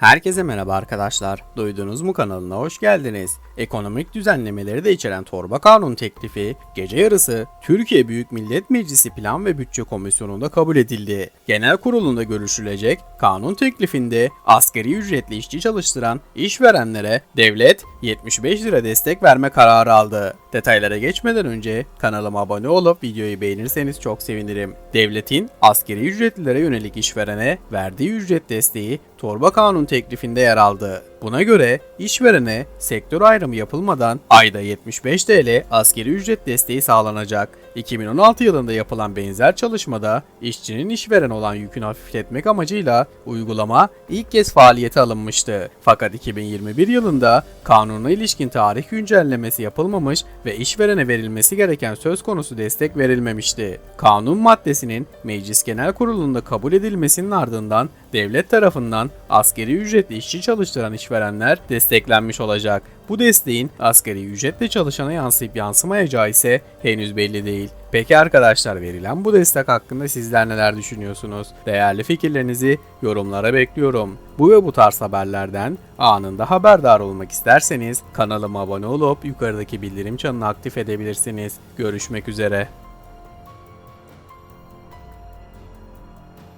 Herkese merhaba arkadaşlar. Duydunuz mu kanalına hoş geldiniz. Ekonomik düzenlemeleri de içeren torba kanun teklifi gece yarısı Türkiye Büyük Millet Meclisi Plan ve Bütçe Komisyonu'nda kabul edildi. Genel kurulunda görüşülecek kanun teklifinde asgari ücretli işçi çalıştıran işverenlere devlet 75 lira destek verme kararı aldı. Detaylara geçmeden önce kanalıma abone olup videoyu beğenirseniz çok sevinirim. Devletin asgari ücretlilere yönelik işverene verdiği ücret desteği torba kanun teklifinde yer aldı. Buna göre işverene sektör ayrımı yapılmadan ayda 75 TL askeri ücret desteği sağlanacak. 2016 yılında yapılan benzer çalışmada işçinin işveren olan yükünü hafifletmek amacıyla uygulama ilk kez faaliyete alınmıştı. Fakat 2021 yılında kanuna ilişkin tarih güncellemesi yapılmamış ve işverene verilmesi gereken söz konusu destek verilmemişti. Kanun maddesinin Meclis Genel Kurulu'nda kabul edilmesinin ardından devlet tarafından askeri ücretli işçi çalıştıran işverenler desteklenmiş olacak. Bu desteğin asgari ücretle çalışana yansıyıp yansımayacağı ise henüz belli değil. Peki arkadaşlar verilen bu destek hakkında sizler neler düşünüyorsunuz? Değerli fikirlerinizi yorumlara bekliyorum. Bu ve bu tarz haberlerden anında haberdar olmak isterseniz kanalıma abone olup yukarıdaki bildirim çanını aktif edebilirsiniz. Görüşmek üzere.